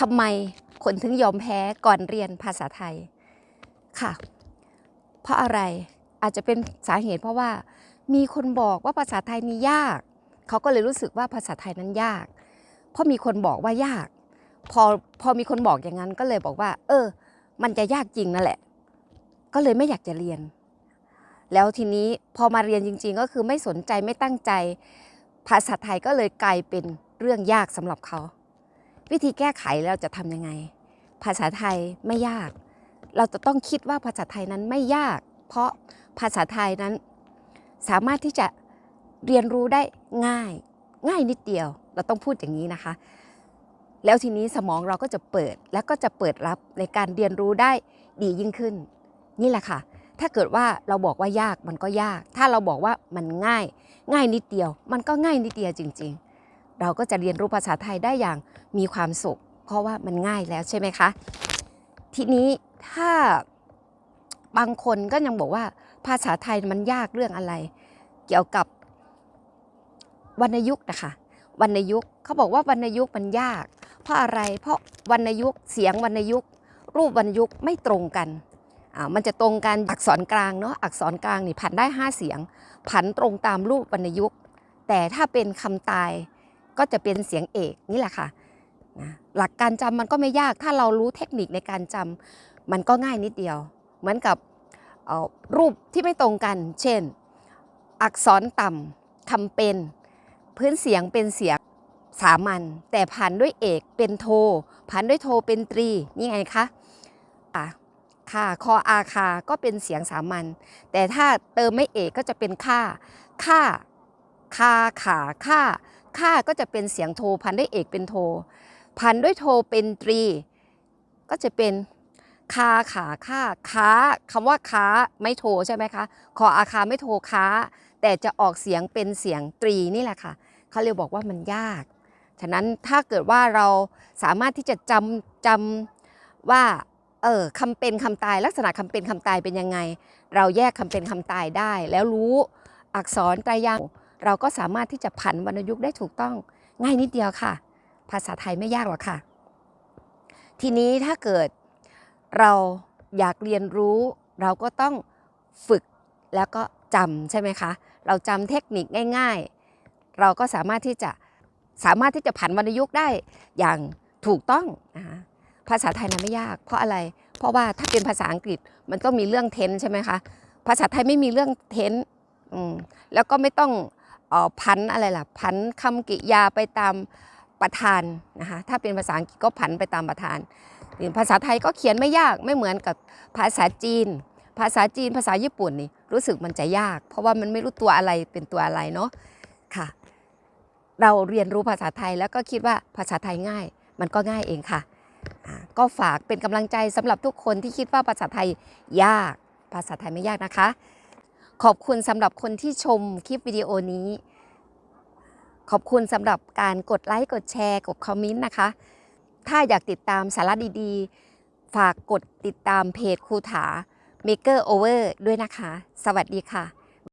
ทำไมคนถึงยอมแพ้ก่อนเรียนภาษาไทยค่ะ เพราะอะไรอาจจะเป็นสาเหตุเพราะว่ามีคนบอกว่าภาษาไทยนี่ยาก เขาก็เลยรู้สึกว่าภาษาไทยนั้นยาก เพราะมีคนบอกว่ายาก พอพอมีคนบอกอย่างนั้นก็เลยบอกว่า เออ มันจะยากจริงนั่นแหละ ก็เลยไม่อยากจะเรียน แล้วทีนี้พอมาเรียนจริง ๆ ก็คือไม่สนใจไม่ตั้งใจ ภาษาไทยก็เลยกลายเป็นเรื่องยากสำหรับเขา วิธีแก้ไขเราจะทำยังไง ภาษาไทยไม่ยาก เราจะต้องคิดว่าภาษาไทยนั้นไม่ยาก เพราะภาษาไทยนั้นสามารถที่จะเรียนรู้ได้ง่าย ง่ายนิดเดียว เราต้องพูดอย่างนี้นะคะ แล้วทีนี้สมองเราก็จะเปิดแล้วก็จะเปิดรับในการเรียนรู้ได้ดียิ่งขึ้น นี่แหละค่ะ ถ้าเกิดว่าเราบอกว่ายากมันก็ยาก ถ้าเราบอกว่ามันง่าย ง่ายนิดเดียว มันก็ง่ายนิดเดียวจริง ๆ เราก็จะเรียนรู้ภาษาไทยได้อย่างมีความสุข เพราะว่ามันง่ายแล้วใช่ไหมคะ ทีนี้ถ้าบางคนก็ยังบอกว่าภาษาไทยมันยากเรื่องอะไร เกี่ยวกับวรรณยุกต์นะคะวรรณยุกต์เขาบอกว่าวรรณยุกต์มันยาก เพราะอะไรเพราะวรรณยุกต์เสียงวรรณยุกต์รูปวรรณยุกต์ไม่ตรงกันอ่ามันจะตรงกันอักษรกลางเนาะอักษรกลางนี่ผันได้ 5 เสียง ผันตรงตามรูปวรรณยุกต์แต่ถ้าเป็นคำตาย ก็จะเป็นเสียงเอกนี่แหละค่ะนะหลักการจำมันก็ไม่ยากถ้าเรารู้เทคนิคในการจำมันก็ง่ายนิดเดียว เหมือนกับรูปที่ไม่ตรงกัน เช่น อักษรต่ำคำเป็น พื้นเสียงเป็นเสียงสามัญแต่ผ่านด้วยเอกเป็นโทผ่านด้วยโทเป็นตรีนี่ไงคะอะค่ะคออาคาก็เป็นเสียงสามัญแต่ถ้าเติมไม่เอกก็จะเป็นค่าค่าคาขาค่า ค่าก็จะเป็นเสียงโทพันด้วยเอกเป็นโท พันด้วยโทเป็นตรี ก็จะเป็นคาขาค่าค้าคำว่าค้าไม่โทใช่ไหมคะคออาคาไม่โทค้า แต่จะออกเสียงเป็นเสียงตรีนี่แหละค่ะเขาเลยกบอกว่ามันยาก ฉะนั้นถ้าเกิดว่าเราสามารถที่จะจำจำว่าเออคำเป็นคำตายลักษณะคำเป็นคำตายเป็นยังไง เราแยกคำเป็นคำตายได้ แล้วรู้อักษรไตรยังค์ เราก็สามารถที่จะผันวรรณยุกต์ได้ถูกต้องง่ายนิดเดียวค่ะ ภาษาไทยไม่ยากหรอกค่ะ ทีนี้ถ้าเกิดเราอยากเรียนรู้ เราก็ต้องฝึกแล้วก็จำใช่ไหมคะ เราจำเทคนิคง่าย ๆ เราก็สามารถที่จะสามารถที่จะผันวรรณยุกต์ได้อย่างถูกต้องนะคะภาษาไทยนั้นไม่ยาก เพราะอะไร เพราะว่าถ้าเป็นภาษาอังกฤษมันต้องมีเรื่องเทนใช่ไหมคะ ภาษาไทยไม่มีเรื่องเทนอืมแล้วก็ไม่ต้อง พันอะไรล่ะพันคำกิยาไปตามประธานนะคะถ้าเป็นภาษาอังกฤษก็พันไปตามประธานภาษาไทยก็เขียนไม่ยากไม่เหมือนกับภาษาจีน ภาษาจีนภาษาญี่ปุ่นนี่รู้สึกมันจะยาก เพราะว่ามันไม่รู้ตัวอะไรเป็นตัวอะไรเนาะค่ะ เราเรียนรู้ภาษาไทยแล้วก็คิดว่าภาษาไทยง่าย มันก็ง่ายเองค่ะ ก็ฝากเป็นกำลังใจสำหรับทุกคนที่คิดว่าภาษาไทยยาก ภาษาไทยไม่ยากนะคะ ขอบคุณสำหรับคนที่ชมคลิปวิดีโอนี้ ขอบคุณสำหรับการกดไลค์กดแชร์กดคอมเมนต์นะคะ ถ้าอยากติดตามสาระดีๆ ฝากกดติดตามเพจครูถา Maker Over ด้วยนะคะ สวัสดีค่ะ